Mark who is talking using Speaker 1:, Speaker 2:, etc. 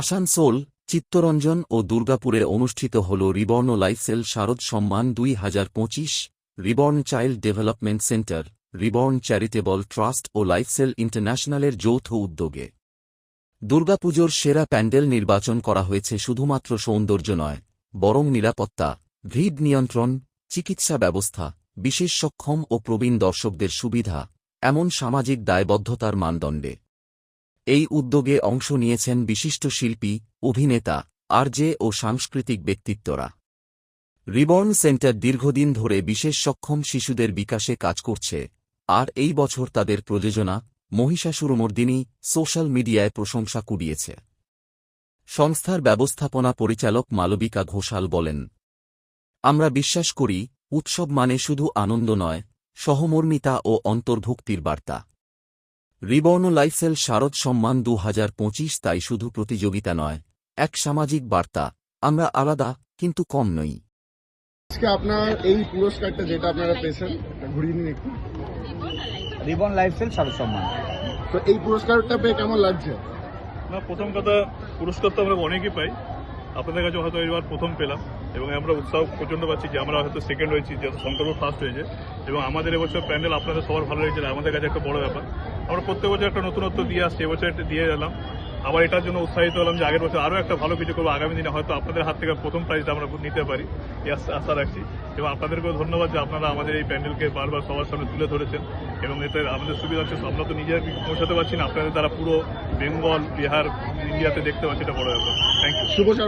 Speaker 1: আসানসোল, চিত্তরঞ্জন ও দুর্গাপুরে অনুষ্ঠিত হল রিবর্ণ লাইফসেল শারদ সম্মান দুই হাজার পঁচিশ Reborn Child Development Centre Reborn Charitable Trust ও লাইফসেল ইন্টারন্যাশনালের যৌথ উদ্যোগে। দুর্গাপুজোর সেরা প্যান্ডেল নির্বাচন করা হয়েছে শুধুমাত্র সৌন্দর্য নয়, বরং নিরাপত্তা, ভিড় নিয়ন্ত্রণ, চিকিৎসা ব্যবস্থা, বিশেষ সক্ষম ও প্রবীণ দর্শকদের সুবিধা, এমন সামাজিক দায়বদ্ধতার মানদণ্ডে। এই উদ্যোগে অংশ নিয়েছেন বিশিষ্ট শিল্পী, অভিনেতা, আরজে ও সাংস্কৃতিক ব্যক্তিত্বরা। রিবর্ন সেন্টার দীর্ঘদিন ধরে বিশেষ সক্ষম শিশুদের বিকাশে কাজ করছে, আর এই বছর তাদের প্রযোজনা, মহিষাসুরমর্দিনী, সোশ্যাল মিডিয়ায় প্রশংসা কুড়িয়েছে। সংস্থার ব্যবস্থাপনা পরিচালক মালবিকা ঘোষাল বলেন, আমরা বিশ্বাস করি, উৎসব মানে শুধু আনন্দ নয়, সহমর্মিতা ও অন্তর্ভুক্তির বার্তা। রিবর্ণ লাইফসেল শারদ সম্মান দু হাজার পঁচিশ তাই শুধু প্রতিযোগিতা নয় এক সামাজিক বার্তা আমরা আলাদা কিন্তু কম নই।
Speaker 2: আজকে আপনার এই পুরস্কারটা যেটা আপনারা পেয়েছেন ঘুরিয়ে নিন একটু।
Speaker 3: রিবন লাইফস্টাইল শারদ সম্মান।
Speaker 2: তো এই পুরস্কারটা পেয়ে কেমন লাগছে?
Speaker 4: না প্রথম কথা পুরস্কার তো আমরা অনেকই পাই। আপনাদের কাছে হয়তো এবার প্রথম পেলাম এবং আমরা উৎসাহ প্রচণ্ড পাচ্ছি যে আমরা হয়তো সেকেন্ড হয়েছি, যেহেতু শঙ্করপুর ফার্স্ট হয়েছে। এবং আমাদের এবছর প্যান্ডেল আপনাদের সবার ভালো হয়েছে আমাদের কাছে একটা বড় ব্যাপার। আমরা প্রত্যেক বছর একটা নতুনত্ব দিয়ে আসছি, এবছর একটা দিয়ে গেলাম আবার এটার জন্য উৎসাহিত হলাম যে আগের বছর আরও একটা ভালো কিছু করব, আগামী দিনে হয়তো আপনাদের হাত থেকে প্রথম প্রাইজটা আমরা নিতে পারি আশা- রাখছি। এবং আপনাদেরকেও ধন্যবাদ যে আপনারা আমাদের এই প্যান্ডেলকে বারবার সবার সামনে তুলে ধরেছেন। এবং এতে আমাদের সুবিধা হচ্ছে, আমরা তো নিজের পৌঁছাতে পারছি না, আপনাদের দ্বারা পুরো বেঙ্গল, বিহার, ইন্ডিয়াতে দেখতে পাচ্ছি, এটা বড় ব্যাপার। Thank you